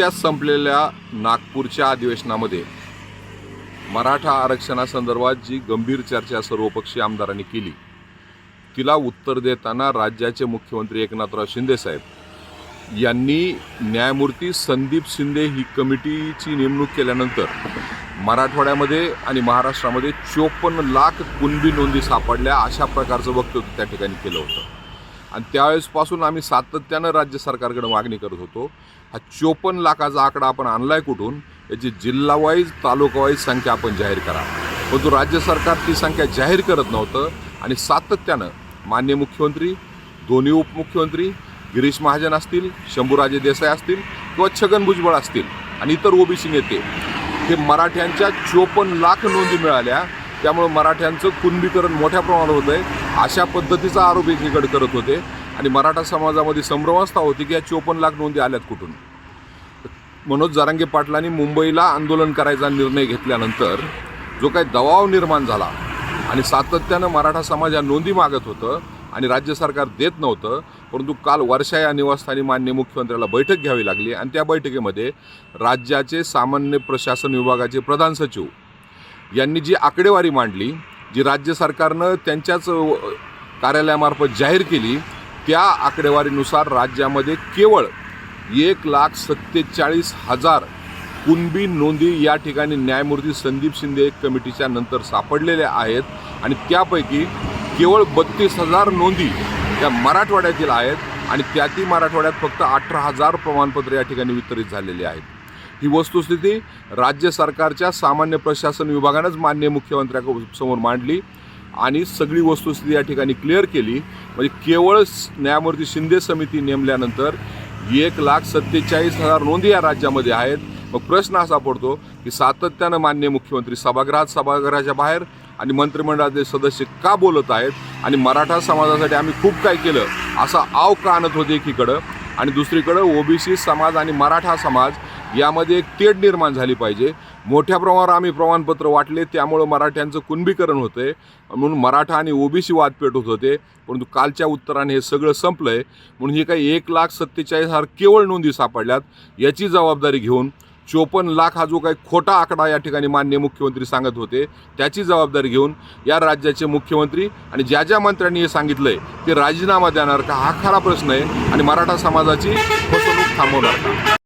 नुकत्याच संपलेल्या नागपूरच्या अधिवेशनामध्ये मराठा आरक्षणासंदर्भात जी गंभीर चर्चा सर्वपक्षीय आमदारांनी केली तिला उत्तर देताना राज्याचे मुख्यमंत्री एकनाथराव शिंदेसाहेब यांनी न्यायमूर्ती संदीप शिंदे ही कमिटीची नेमणूक केल्यानंतर मराठवाड्यामध्ये आणि महाराष्ट्रामध्ये चोपन्न लाख कुणबी नोंदी सापडल्या अशा प्रकारचं वक्तव्य त्या ठिकाणी केलं होतं. आणि त्यावेळेसपासून आम्ही सातत्यानं राज्य सरकारकडे मागणी करत होतो. हा चोपन्न लाखाचा आकडा आपण आणलाय कुठून? याची जिल्हावाईज तालुकावाईज संख्या आपण जाहीर करा. परंतु राज्य सरकार ती संख्या जाहीर करत नव्हतं आणि सातत्यानं मान्य मुख्यमंत्री दोन्ही उपमुख्यमंत्री गिरीश महाजन असतील शंभूराजे देसाई असतील किंवा छगन भुजबळ असतील आणि इतर ओबीसी नेते हे मराठ्यांच्या चोपन्न लाख नोंदी मिळाल्या त्यामुळं मराठ्यांचं कुणबीकरण मोठ्या प्रमाणात होत आहे अशा पद्धतीचा आरोप एकीकडे करत होते. आणि मराठा समाजामध्ये संभ्रमावस्था होती की या चोपन्न लाख नोंदी आल्यात कुठून? मनोज जारांगे पाटलांनी मुंबईला आंदोलन करायचा निर्णय घेतल्यानंतर जो काही दबाव निर्माण झाला आणि सातत्यानं मराठा समाज या नोंदी मागत होतं आणि राज्य सरकार देत नव्हतं परंतु काल वर्षा या निवासस्थानी मान्य मुख्यमंत्र्याला बैठक घ्यावी लागली आणि त्या बैठकीमध्ये राज्याचे सामान्य प्रशासन विभागाचे प्रधान सचिव यांनी जी आकडेवारी मांडली जी राज्य सरकारनं त्यांच्याच कार्यालयामार्फत जाहीर केली त्या आकडेवारीनुसार राज्यामध्ये केवळ एक लाख सत्तेचाळीस हजार कुणबी नोंदी या ठिकाणी न्यायमूर्ती संदीप शिंदे कमिटीच्या नंतर सापडलेल्या आहेत आणि त्यापैकी केवळ बत्तीस हजार नोंदी या मराठवाड्यातील आहेत आणि त्यातील मराठवाड्यात फक्त अठरा हजार प्रमाणपत्र या ठिकाणी वितरित झालेले आहेत. ही वस्तुस्थिती राज्य सरकारच्या सामान्य प्रशासन विभागानंच मान्य मुख्यमंत्र्यासमोर मांडली आणि सगळी वस्तुस्थिती या ठिकाणी क्लिअर केली. म्हणजे केवळ न्यायमूर्ती शिंदे समिती नेमल्यानंतर एक लाख सत्तेचाळीस हजार नोंदी या राज्यामध्ये आहेत. मग प्रश्न असा पडतो की सातत्यानं मान्य मुख्यमंत्री सभागृहात सभागृहाच्या बाहेर आणि मंत्रिमंडळाचे सदस्य का बोलत आहेत आणि मराठा समाजासाठी आम्ही खूप काय केलं असा आव का आणत होते एकीकडं. आणि दुसरीकडं ओबीसी समाज आणि मराठा समाज यामध्ये एक तेढ निर्माण झाली पाहिजे. मोठ्या प्रमाणावर आम्ही प्रमाणपत्र वाटले त्यामुळं मराठ्यांचं कुणबीकरण होतंय. म्हणून मराठा आणि ओबीसी वाद पेटत होते परंतु कालच्या उत्तराने हे सगळं संपलंय. म्हणून हे काही एक लाख सत्तेचाळीस हजार केवळ नोंदी सापडल्यात याची जबाबदारी घेऊन चोपन्न लाख हा जो काही खोटा आकडा या ठिकाणी मान्य मुख्यमंत्री सांगत होते त्याची जबाबदारी घेऊन या राज्याचे मुख्यमंत्री आणि ज्या ज्या मंत्र्यांनी हे सांगितलंय ते राजीनामा देणार का हा खरा प्रश्न आहे आणि मराठा समाजाची फसवणूक थांबवणार का?